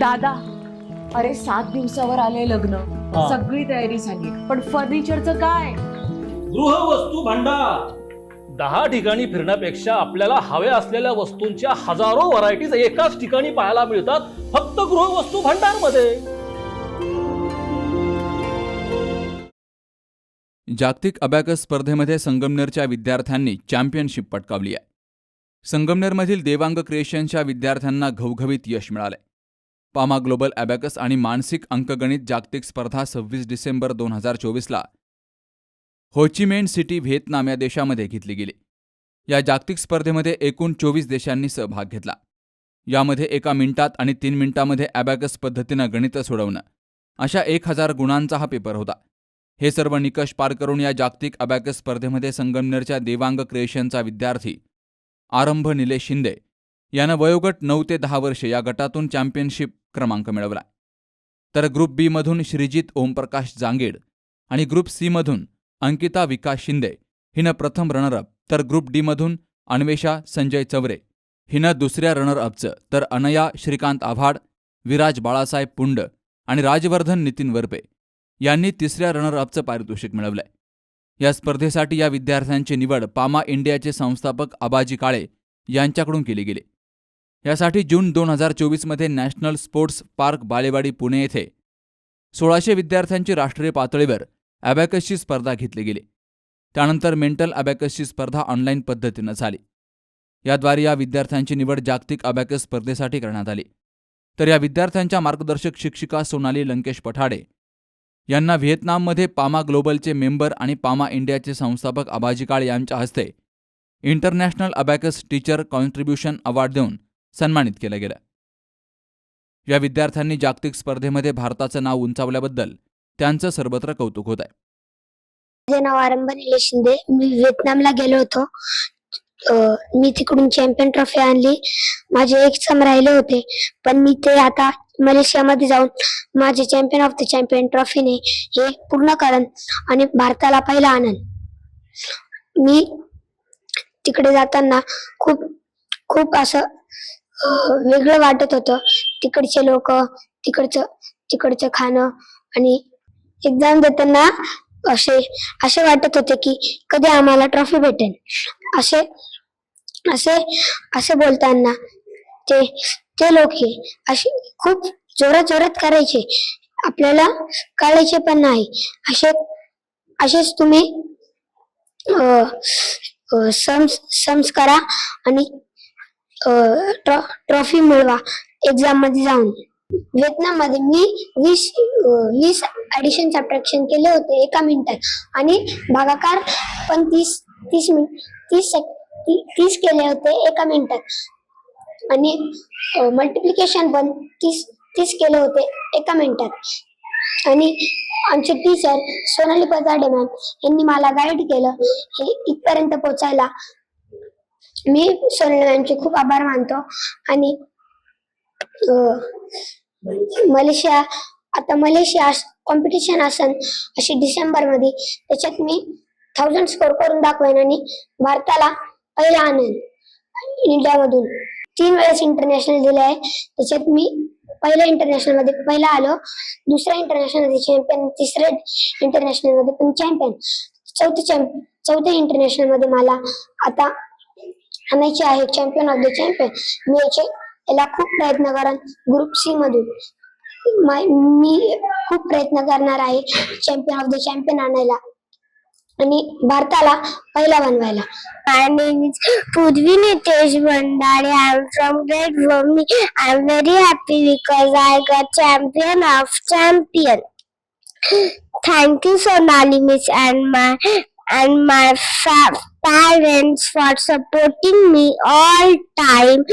दादा अरे सात दिवसावर आले लग्न. हा. सगळी तयारी झाली. पण फर्निचरचं काय? गृहवस्तू भांडार. दहा ठिकाणी फिरण्यापेक्षा आपल्याला हव्या असलेल्या वस्तूंच्या हजारो व्हरायटीज एकाच ठिकाणी पाहायला मिळतात फक्त गृहवस्तू भांडारमध्ये जागतिक अबॅकस स्पर्धेमध्ये संगमनेरच्या विद्यार्थ्यांनी चॅम्पियनशिप पटकावली आहे. संगमनेरमधील देवांग क्रिएशनच्या विद्यार्थ्यांना घवघवीत यश मिळालंय. पामा ग्लोबल अबॅकस आणि मानसिक अंकगणित जागतिक स्पर्धा सव्वीस डिसेंबर दोन हजार चोवीसला होचिमेन सिटी व्हिएतनाम या देशामध्ये घेतली गेली. या जागतिक स्पर्धेमध्ये एकूण चोवीस देशांनी सहभाग घेतला. यामध्ये एका मिनिटात आणि तीन मिनिटांमध्ये ॲबॅकस पद्धतीनं गणितं सोडवणं. अशा एक हजार गुणांचा हा पेपर होता. हे सर्व निकष पार करून या जागतिक अबॅकस स्पर्धेमध्ये संगमनेरच्या देवांग क्रिएशनचा विद्यार्थी आरंभ निलेश शिंदे यानं वयोगट नऊ ते दहा वर्षे या गटातून चॅम्पियनशिप क्रमांक मिळवला. तर ग्रुप बी मधून श्रीजित ओमप्रकाश जांगेड आणि ग्रुप सी मधून अंकिता विकास शिंदे हिनं प्रथम रनरअप तर ग्रुप डी मधून अन्वेषा संजय चवरे हिनं दुसऱ्या रनरअपचं तर अनया श्रीकांत आव्हाड विराज बाळासाहेब पुंड आणि राजवर्धन नितीन वरपे यांनी तिसऱ्या रनरअपचं पारितोषिक मिळवलंय. या स्पर्धेसाठी या विद्यार्थ्यांची निवड पामा इंडियाचे संस्थापक आबाजी काळे यांच्याकडून केली गेली. यासाठी जून दोन हजार चोवीसमध्ये national sports park Balewadi Pune येथे सोळाशे विद्यार्थ्यांची राष्ट्रीय पातळीवर अबॅकसची स्पर्धा घेतली गेली. त्यानंतर मेंटल अबॅकसची स्पर्धा ऑनलाईन पद्धतीनं झाली. याद्वारे या विद्यार्थ्यांची निवड जागतिक अबॅकस स्पर्धेसाठी करण्यात आली. तर या विद्यार्थ्यांच्या मार्गदर्शक शिक्षिका सोनाली लंकेश पठाडे यांना व्हिएतनाममध्ये पामा ग्लोबलचे मेंबर आणि पामा इंडियाचे संस्थापक आबाजी काळे यांच्या हस्ते international abacus teacher contribution award देऊन सन्मानित केलं गेलं. या विद्यार्थ्यांनी जागतिक स्पर्धेमध्ये भारताचं नाव उंचावल्याबद्दल त्यांचं सर्वत्र कौतुक होत आहे. माझे नाव आरंभ निलेश शिंदे. मी व्हिएतनामला गेलो होतो. अं, मी तिकडून चॅम्पियन ट्रॉफी आणली. माझे एक सम राहिले होते. पण मी ते आता मलेशियामध्ये जाऊन माझे चॅम्पियन ऑफ द चॅम्पियन ट्रॉफीने हे पूर्ण करण आणि भारताला पहिला आनंद मी तिकडे जाताना खूप खूप असं वेगळं वाटत होतं. तिकडचे लोक तिकडचं तिकडचं खाणं आणि एक्झाम देताना असे असे वाटत होते की कधी आम्हाला ट्रॉफी भेटेल. असे असे असे बोलताना ते ते लोक असे खूप जोरात जोरात करायचे. आपल्याला कळायचे पण नाही. असे असेच तुम्ही अं, सम्स करा आणि ट्रॉफी मिळवा एक्झाममध्ये जाऊन. व्हिएतनाममध्ये मी वीस वीस ऍडिशन सबट्रॅक्शन केले होते एका मिनिटात आणि भागाकार पण तीस तीस मिनिट तीस सेक ती- तीस केले होते एका मिनिटात आणि मल्टिप्लिकेशन पण तीस तीस केले होते एका मिनिटात आणि आमचे टीचर सोनाली पदाडे मॅम यांनी मला गाईड केलं. हे इथपर्यंत पोहोचायला मी सोनाली खूप आभार मानतो. आणि मलेशिया आता मलेशिया कॉम्पिटिशन असन अशी डिसेंबरमध्ये त्याच्यात मी थाउजंड स्कोर करून दाखवेन आणि भारताला पहिला आणेन. इंडियामधून. तीन वेळेस इंटरनॅशनल दिले आहे. त्याच्यात मी पहिल्या इंटरनॅशनलमध्ये पहिला आलो. दुसऱ्या इंटरनॅशनलमध्ये चॅम्पियन तिसऱ्या इंटरनॅशनलमध्ये पण चॅम्पियन चौथ्या चॅम्प चौथ्या इंटरनॅशनलमध्ये मला आता आणायची आहे चॅम्पियन ऑफ द चॅम्पियन मी याचे याला खूप प्रयत्न करण ग्रुप सी मधून. मी खूप प्रयत्न करणार आहे चॅम्पियन ऑफ द चॅम्पियन आणायला. आणि भारताला पहिला बनवायला. माय नेम इज पूर्वी Nitesh Bhandare I am from great vermi I am I गट champion of champion thank you Sonali miss and my and my फॅ parents for supporting me all time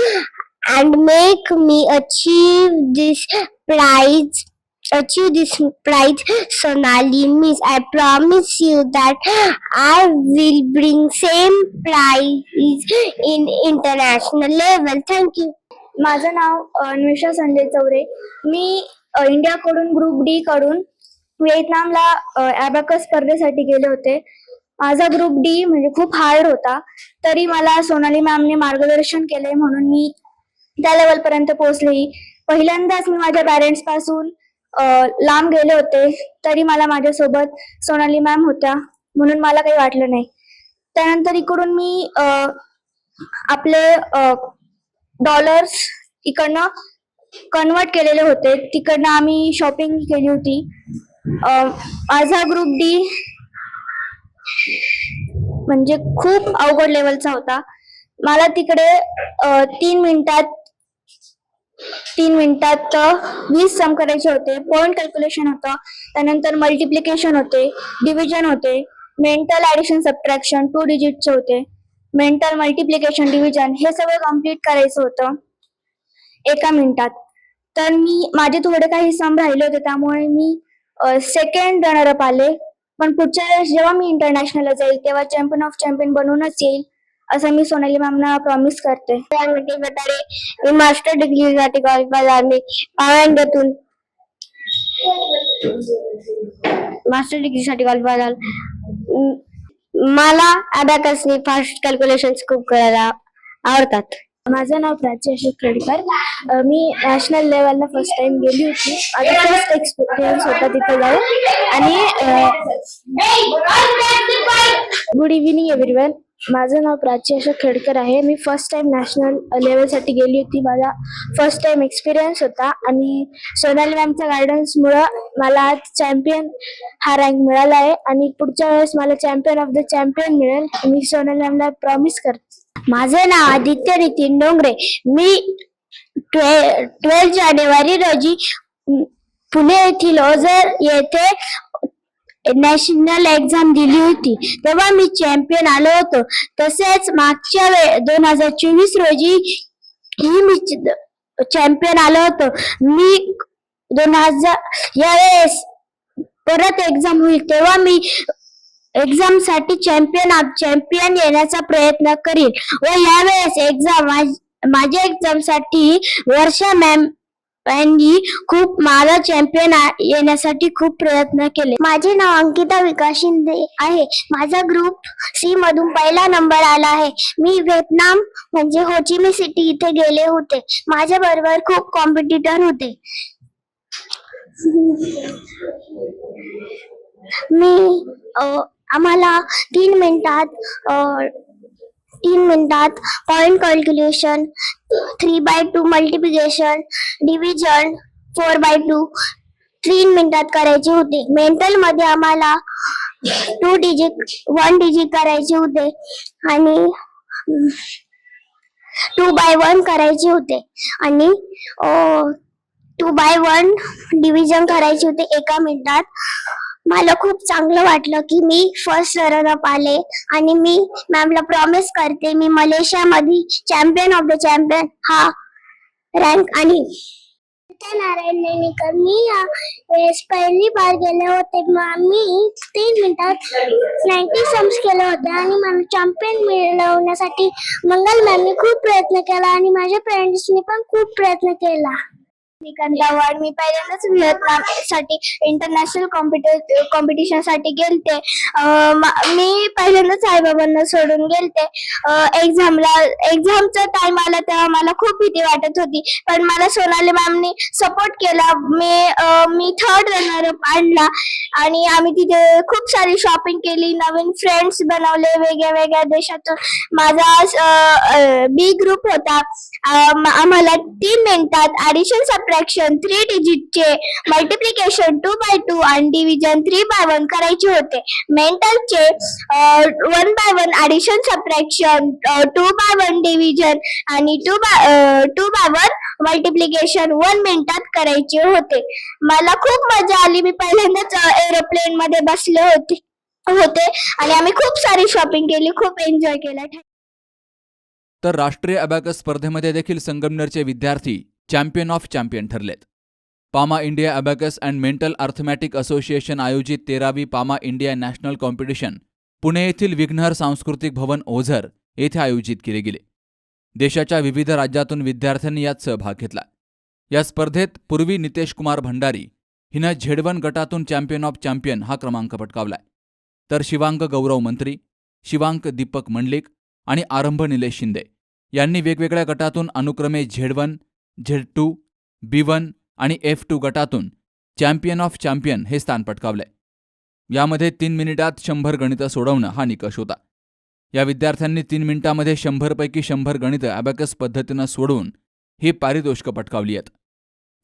and make me achieve this prize achieve this prize sonali miss i promise you that i will bring same prize in international level thank you माझं नाव अन्वेषा संजय चौरे मी इंडियाकडून group D कडून व्हिएतनामला abacus स्पर्धेसाठी गेले होते माझा ग्रुप डी म्हणजे खूप हार्ड होता. तरी मला सोनाली मॅमने मार्गदर्शन केले म्हणून मी त्या लेवल पर्यंत पोहोचले. पहिल्यांदाच मी माझ्या पॅरेंट्सपासून लांब गेले होते. तरी मला माझ्यासोबत सोनाली मॅम होत्या म्हणून मला काही वाटलं नाही. त्यानंतर इकडून मी आपले डॉलर्स इकडनं कन्वर्ट केलेले होते. तिकडनं आम्ही शॉपिंग केली होती. माझा ग्रुप डी म्हणजे खूप अवघड लेवलचा होता. मला तिकडे तीन मिनिटात तीन मिनिटात वीस सम करायचे होते. पॉइंट कॅल्क्युलेशन होतं. त्यानंतर मल्टिप्लिकेशन होते. डिव्हिजन होते. मेंटल ऍडिशन सबट्रॅक्शन टू डिजिटचे होते. मेंटल मल्टिप्लिकेशन डिव्हिजन हे सगळं कंप्लीट करायचं होतं. एका मिनिटात. तर मी माझे थोडे काही सम राहिले होते. त्यामुळे मी सेकंड रनरअप आले. पण पुढच्या वेळेस जेव्हा मी इंटरनॅशनलला जाईल तेव्हा चॅम्पियन ऑफ चॅम्पियन बनवूनच येईल असं मी सोनाली मॅमना प्रॉमिस करते. मी मास्टर डिग्रीसाठी क्वालिफाय झाले पावंड्यातून मास्टर डिग्रीसाठी क्वालिफाय झालं म- मला अबॅकसनी फास्ट कॅल्क्युलेशन खूप करायला आवडतात. माझं नाव प्राची अशोक खेडकर मी नॅशनल लेवलला फर्स्ट टाइम गेली होती. माझा फर्स्ट एक्सपिरियन्स होता तिथे जाऊन. आणि गुड इव्हिनिंग एव्हरीवन माझं नाव प्राची अशोक खेडकर आहे. मी फर्स्ट टाइम नॅशनल लेवलसाठी गेली होती. माझा फर्स्ट टाइम एक्सपिरियन्स होता. आणि सोनाली मॅमच्या गायडन्समुळं मला आज चॅम्पियन हा रँक मिळाला आहे. आणि पुढच्या वेळेस मला चॅम्पियन ऑफ द चॅम्पियन मिळेल. मी सोनाली मॅमला प्रॉमिस करते. माझं नाव आदित्य नितीन डोंगरे. मी ट्वेल्थ जानेवारी रोजी पुणे येथील ओझर येथे नॅशनल एक्झाम दिली होती. तेव्हा मी चॅम्पियन आलो होतो. तसेच मागच्या वेळ दोन हजार चोवीस रोजी ही मी चॅम्पियन आलो होतो. मी दोन हजार यावेळेस परत एक्झाम होईल. तेव्हा मी एक्झामसाठी चॅम्पियन ऑफ चॅम्पियन येण्याचा प्रयत्न करीन. व यावेळेस एक्झाम माझ्या एक्झामसाठी वर्षा मॅम यांनी खूप माझा चॅम्पियन येण्यासाठी खूप प्रयत्न केले. माझे नाव अंकिता विकास शिंदे आहे. माझा ग्रुप सी मधून पहिला नंबर आला आहे. मी व्हिएतनाम म्हणजे होचिमी सिटी इथे गेले होते. माझ्या बरोबर खूप कॉम्पिटिटर होते. मी आम्हाला तीन मिनिटात तीन मिनिटात point calculation three by two multiplication division four by two तीन मिनिटात करायचे होते. मेंटलमध्ये आम्हाला टू डिजिट वन डिजिट करायचे होते आणि टू बाय वन करायचे होते आणि टू बाय वन डिव्हिजन करायचे होते एका मिनिटात. मला खूप चांगलं वाटलं की मी फर्स्ट रनअप आले आणि मी मॅमला प्रॉमिस करते मी मलेशियामध्ये चॅम्पियन ऑफ द चॅम्पियन हा रँक आणि नारायण नेणीकर. मी या वेळेस पहिली बार गेले होते. मी तीन मिनिटात नाईन्टी सम्स केले होते आणि मला चॅम्पियन मिळवण्यासाठी मंगल मॅमनी खूप प्रयत्न केला आणि माझ्या पेरेंट्सनी पण खूप प्रयत्न केला. अवॉर्ड मी पहिल्यांदाच व्हिएतनामसाठी इंटरनॅशनल कॉम्पिटिशनसाठी गेलते मी पहिल्यांदाच साईबाबांना सोडून गेलते. एक्झामला एक्झामचा टाइम आला तेव्हा मला खूप भीती वाटत होती. पण मला सोनाली मॅमनी सपोर्ट केला. मी मी थर्ड रनर आणला. आणि आम्ही तिथे खूप सारी शॉपिंग केली. नवीन फ्रेंड्स बनवले वेगळ्या वेगळ्या देशातून. माझा बी ग्रुप होता. आम्हाला तीन मिनिटात ऍडिशन सबट्रॅक्शन थ्री डिजिटचे मल्टिप्लिकेशन टू बाय टू आणि डिव्हिजन थ्री बाय वन करायचे होते. मेंटलचे one by one addition subtraction two by one division आणि two by two by one multiplication one मिनिटात करायचे होते. मला खूप मजा आली. मी पहिल्यांदाच एरोप्लेन मध्ये बसले होते होते. आणि आम्ही खूप सारी शॉपिंग केली खूप एन्जॉय केला. तर राष्ट्रीय अबॅकस स्पर्धेमध्ये देखील संगमनेरचे विद्यार्थी champion of champion ठरलेत. PAMA India abacus and mental arithmetic association आयोजित तेरावी PAMA India national competition Pune येथील विघ्नहर सांस्कृतिक भवन ओझर येथे आयोजित केले गेले. देशाच्या विविध राज्यातून विद्यार्थ्यांनी यात सहभाग घेतला. या स्पर्धेत पूर्वी नितेश कुमार भंडारी हिनं झेडवन गटातून चॅम्पियन ऑफ चॅम्पियन हा क्रमांक पटकावलाय तर शिवांक गौरव मंत्री शिवांक दीपक मंडलिक आणि आरंभ निलेश शिंदे यांनी वेगवेगळ्या गटातून अनुक्रमे Z one Z two B one आणि एफ टू गटातून चॅम्पियन ऑफ चॅम्पियन हे स्थान पटकावले. यामध्ये तीन मिनिटात शंभर गणितं सोडवणं हा निकष होता. या विद्यार्थ्यांनी तीन मिनिटांमध्ये शंभरपैकी शंभर गणितं ॲबॅकस पद्धतीनं सोडवून ही पारितोषिकं पटकावली आहेत.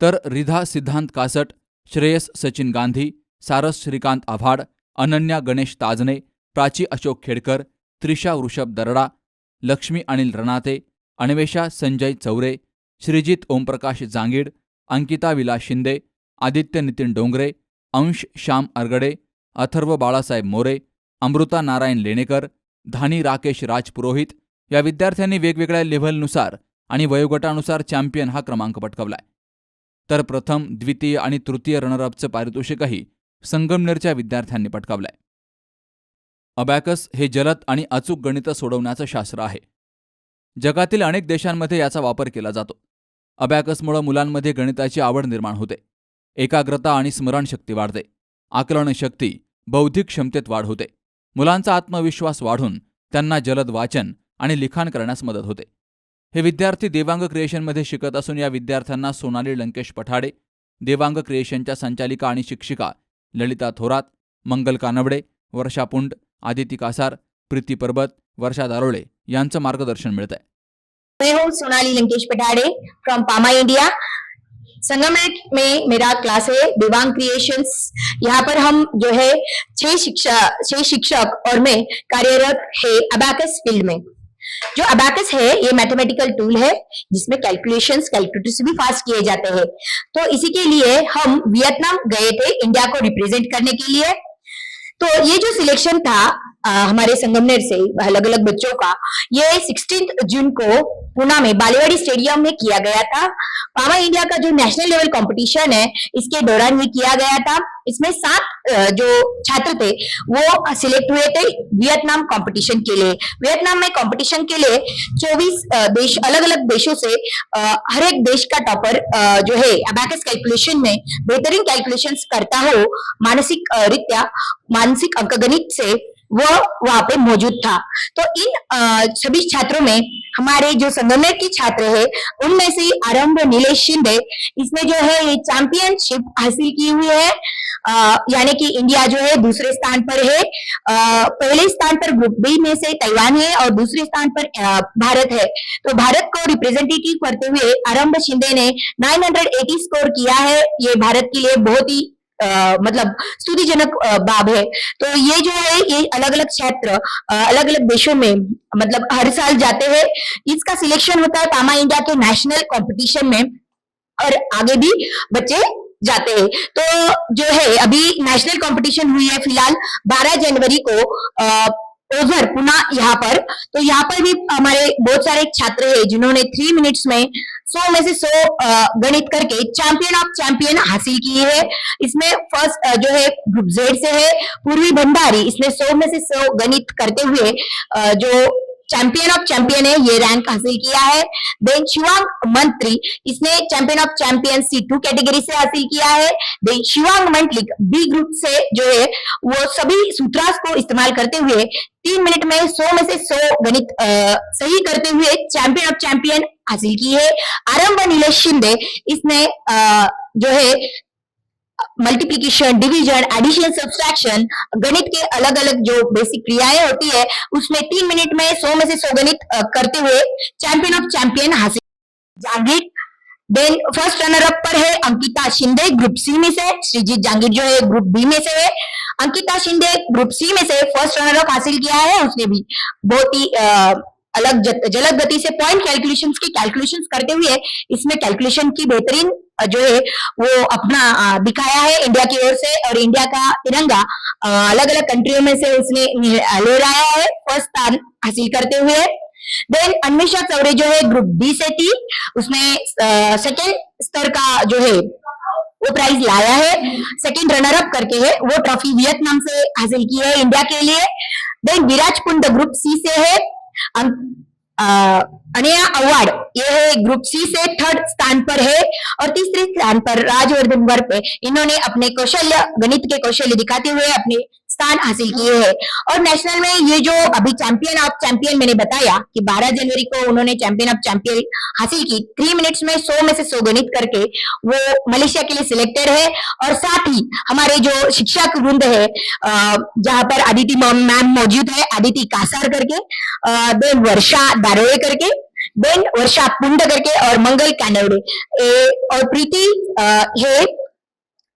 तर रिधा सिद्धांत कासट श्रेयस सचिन गांधी सारस श्रीकांत आव्हाड अनन्या गणेश ताजने प्राची अशोक खेडकर त्रिशा वृषभ दरडा लक्ष्मी अनिल रणाते अन्वेषा संजय चौरे श्रीजित ओमप्रकाश जांगीड अंकिता विलास शिंदे आदित्य नितीन डोंगरे अंश श्याम अरगडे अथर्व बाळासाहेब मोरे अमृता नारायण लेणेकर धानी राकेश राजपुरोहित या विद्यार्थ्यांनी वेगवेगळ्या लेव्हलनुसार आणि वयोगटानुसार चॅम्पियन हा क्रमांक पटकावलाय. तर प्रथम द्वितीय आणि तृतीय रनरअपचं पारितोषिकही संगमनेरच्या विद्यार्थ्यांनी पटकावलंय. अबॅकस हे जलद आणि अचूक गणितं सोडवण्याचं शास्त्र आहे. जगातील अनेक देशांमध्ये याचा वापर केला जातो. अबॅकसमुळं मुलांमध्ये गणिताची आवड निर्माण होते. एकाग्रता आणि स्मरणशक्ती वाढते. आकलन शक्ती बौद्धिक क्षमतेत वाढ होते. मुलांचा आत्मविश्वास वाढून त्यांना जलद वाचन आणि लिखाण करण्यास मदत होते. हे विद्यार्थी देवांग क्रिएशनमध्ये शिकत असून या विद्यार्थ्यांना सोनाली लंकेश पठाडे देवांग क्रिएशनच्या संचालिका आणि शिक्षिका ललिता थोरात मंगल कानवडे वर्षा पुंड आदिती कासार प्रीती परबत वर्षा दारोळे यांचं मार्गदर्शन मिळतंय. हूँ Sonali Lankesh Patade from PAMA India संगमेट में मेरा क्लास है दिवांग क्रिएशंस यहाँ पर हम जो है छह शिक्षा, छह शिक्षक और मैं कार्यरत है अबाकस फ़ील्ड में। जो अबाकस है, ये मैथमेटिकल टूल है, जिसमें कैलकुलेशंस कैलकुलेटर्स भी फास्ट किए जाते हैं। तो इसी के लिए हम वियतनाम गए थे इंडिया को रिप्रेजेंट करने के लिए। तो ये जो सिलेक्शन था हमारे संगमनेर से अलग अलग बच्चों का। ये 16 जून को पुणे में बालेवाड़ी स्टेडियम में किया गया था। पावा इंडिया का जो नेशनल लेवल कंपटीशन है, इसके दौरान ये किया गया था। इसमें सात जो छात्र थे, वो सिलेक्ट हुए थे वियतनाम कंपटीशन के लिए। वियतनाम में कंपटीशन के लिए 24 देश अलग अलग देशों से हर एक देश का टॉपर जो है अबैकस कैलकुलेशन में बेहतरीन कैलकुलेशंस करता हो, मानसिक रित्या, मानसिक अंकगणित से वो वहाँ पे मौजूद था। तो इन सभी छात्रों में हमारे जो संगमनेर के छात्र है उनमें से आरंभ नीलेश शिंदे इसमें जो है ये चैंपियनशिप हासिल की हुई है। यानी कि इंडिया जो है दूसरे स्थान पर है। अ, पहले स्थान पर ग्रुप बी में से ताइवान है और दूसरे स्थान पर अ, भारत है। तो भारत को रिप्रेजेंटेटिव करते हुए आरंभ शिंदे ने 980 स्कोर किया है। ये भारत के लिए बहुत ही मतलब स्तुतिजनक बाब है। तो ये जो है, ये अलग अलग क्षेत्र अलग अलग देशों में मतलब हर साल जाते हैं। इसका सिलेक्शन होता है पामा इंडिया के नेशनल कंपटीशन में और आगे भी बच्चे जाते हैं। तो जो है, अभी नेशनल कंपटीशन हुई है फ़िलहाल 12 जनवरी को अ, पुनः यहाँ पर। तो यहाँ पर भी हमारे बहुत सारे छात्र हैं जिन्होंने थ्री मिनट्स में सौ में से सौ गणित करके चैंपियन ऑफ़ चैंपियन हासिल किए है। इसमें फ़र्स्ट जो है ग्रुप जेड से है। पूर्वी भंडारी इसने सौ में से सौ गणित करते हुए जो चैंपियन ऑफ़ चैंपियन है ये रैंक हासिल किया है। देन शिवांग मंत्री इसने champion of champion C two category से हासिल किया है। Then Shivang Mandlik B group से जो है वो सभी सूत्रास को इस्तेमाल करते हुए तीन मिनट में सौ में से सौ गणित सही करते हुए चैंपियन ऑफ़ चैंपियन हासिल की है। आरंभ नीलेश शिंदे इसने अ, जो है मल्टीप्लीकेशन डिवीज़न एडिशन सब्सट्रैक्शन गणित के अलग अलग जो बेसिक क्रियाएँ होती है, उसमें तीन मिनट में सौ में से सौ गणित करते हुए चैंपियन ऑफ़ चैंपियन हासिल। जागीर देन फ़र्स्ट रनर अप पर है अंकिता शिंदे ग्रुप सी में से, श्रीजीत जांगीर जो है ग्रुप बी में से है। अंकिता शिंदे ग्रुप सी में से फ़र्स्ट रनर अप हासिल किया है, उसने भी बहुत ही अलग जलद गति से पॉइंट कैलकुलेशंस की कैलकुलेशंस करते हुए, इसमें कैलकुलेशन की बेहतरीन जो है वो अपना दिखाया है इंडिया की ओर से और इंडिया का तिरंगा अलग अलग कंट्रियों में से उसने लहराया है। फ़र्स्ट स्थान हासिल करते हुए। देन अन्वेषा चौरे जो है ग्रुप डी से थी। उसने सेकेंड स्तर का जो है वो प्राइज लाया है। सेकंड रनर अप करके है। वो ट्रॉफी वियतनाम से हासिल की है इंडिया के लिए। Then Viraj Kund group C से है। अ, अनया अवार्ड ये है ग्रुप सी से थर्ड स्थान पर है और तीसरे स्थान पर राजवर्धन वर्ग इन्होंने अपने कौशल्य गणित के कौशल्य दिखाते हुए अपने स्थान हासिल किए हैं। और नेशनल में ये जो अभी चैंपियन ऑफ़ चैंपियन मैंने बताया कि 12 जनवरी को उन्होंने चैंपियन ऑफ़ चैंपियन हासिल की। थ्री मिनट्स में 100 में से सौ गणित करके वो मलेशिया के लिए सिलेक्टेड है। और साथ ही हमारे जो शिक्षक वृंद है जहाँ पर अदिति मैम मौजूद है अदिति कासार करके देन वर्षा दारोए करके देन वर्षा पुंड करके और मंगल कानवड़े और प्रीति है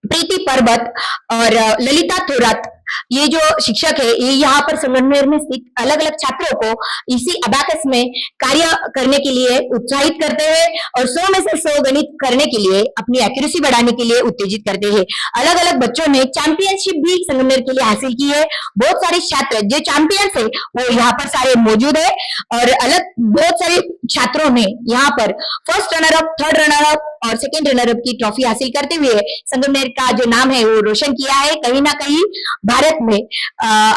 प्रीति पर्वत और ललिता थोरात ये जो शिक्षक है, ये यहाँ पर संगमनेर में स्थित अलग अलग छात्रों को इसी अबाकस में कार्य करने के लिए उत्साहित करते हैं और 100 में से 100 गणित करने के लिए, अपनी एक्यूरेसी बढ़ाने के लिए उत्तेजित करते हैं। अलग अलग बच्चों ने चैंपियनशिप भी संगमनेर के लिए हासिल की है। बहुत सारे छात्र, जो चैंपियंस है, वो यहाँ पर सारे मौजूद है और अलग बहुत सारे छात्रों ने यहाँ पर first runner up third runner up और सेकेंड रनर अप की ट्रॉफी हासिल करते हुए संगमनेर का जो नाम है, वो रोशन किया है। कहीं ना कहीं भारत में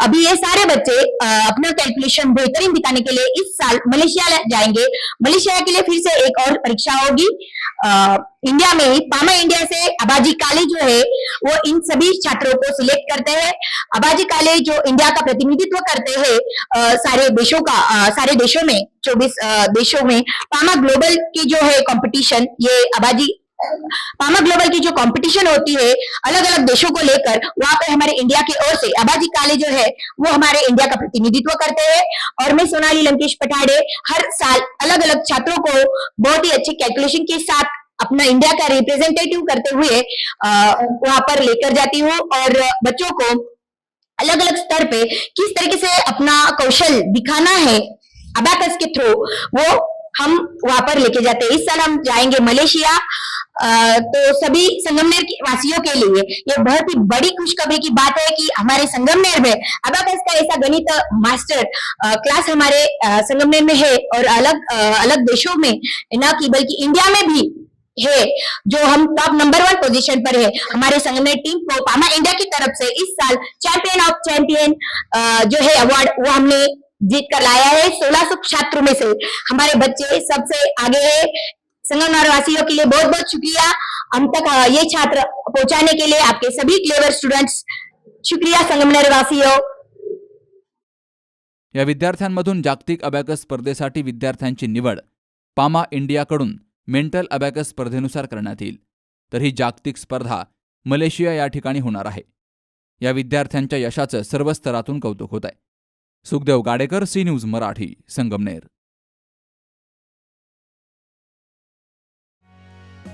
अभी ये सारे बच्चे अपना कैलकुलेशन बेहतरीन दिखाने के लिए इस साल मलेशिया जाएँगे। मलेशिया के लिए फिर से एक और परीक्षा होगी। इंडिया में ही पामा इंडिया से अबाजी काले जो है वो इन सभी छात्रों को सिलेक्ट करते हैं। अबाजी काले जो इंडिया का प्रतिनिधित्व करते हैं सारे देशों का अ, सारे देशों में चौबीस देशों में पामा ग्लोबल की जो है कंपटीशन ये अबाजी पामा ग्लोबल की जो कंपटीशन होती है अलग अलग देशों को लेकर, वहाँ पे हमारे इंडिया की ओर से अबाजी काले जो है, वो हमारे इंडिया का प्रतिनिधित्व करते हैं। और मैं सोनाली लंकेश पठाड़े हर साल अलग अलग छात्रों को बहुत ही अच्छे कैलकुलेशन के साथ अपना इंडिया का रिप्रेजेंटेटिव करते हुए वहाँ पर लेकर जाती हूँ। और बच्चों को अलग अलग स्तर पे किस तरीके से अपना कौशल दिखाना है अबाकस के थ्रू वो हम वहाँ पर लेके जाते हैं। इस साल हम जाएँगे मलेशिया तो सभी संगमनेर वासियों के लिए ये बहुत ही बड़ी खुशखबरी की बात है कि हमारे संगमनेर में अबाकस का ऐसा गणित मास्टर क्लास हमारे संगमनेर में है और अलग अलग देशों में, न कि बल्कि इंडिया में भी है, जो हम टॉप नंबर वन पोजीशन पर है। हमारे संगमनेर टीम को पामा इंडिया की तरफ़ से इस साल चैंपियन ऑफ़ चैंपियन जो है अवार्ड वो हमने जीत कर लाया है 1600 छात्रों में से। हमारे बच्चे सबसे आगे है। संगमनेर वासियों के लिए बहुत बहुत शुक्रिया। हम तक ये छात्र पहुंचाने के लिए आपके सभी क्लेवर स्टूडेंट्स शुक्रिया संगमनेर वासियों। या विद्यार्थ्यांमधून जागतिक अबॅकस स्पर्धेसाठी विद्यार्थ्यांची निवड पामा इंडियाकडून मेंटल अबॅकस स्पर्धेनुसार करण्यात येईल. तर ही जागतिक स्पर्धा मलेशिया या ठिकाणी होणार आहे. या विद्यार्थ्यांच्या यशाचं सर्व स्तरातून कौतुक होत आहे. Sukhdev Gadekar C news Marathi Sangamner.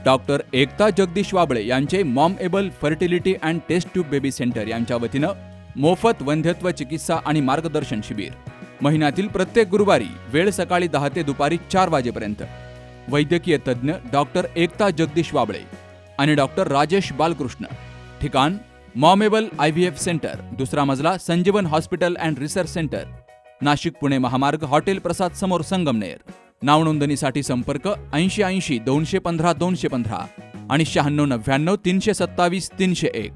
Doctor Ekta Jagdish Wable यांचे mom able fertility and test tube baby centre यांच्या वतीनं मोफत वंध्यत्व चिकित्सा आणि मार्गदर्शन शिबिर. महिन्यातील प्रत्येक गुरुवारी वेळ सकाळी दहा ते दुपारी चार वाजेपर्यंत. वैद्यकीय तज्ज्ञ डॉक्टर एकता जगदीश वाबळे आणि डॉक्टर राजेश बालकृष्ण. ठिकाण mom able I V F centre दुसरा मजला Sanjeevan hospital and research centre. Nashik Pune महामार्ग हॉटेल प्रसाद समोर संगमनेर. नावनोंदणीसाठी संपर्क ऐंशी ऐंशी दोनशे पंधरा दोनशे पंधरा आणि शहाण्णव नव्याण्णव तीनशे सत्तावीस तीनशे एक.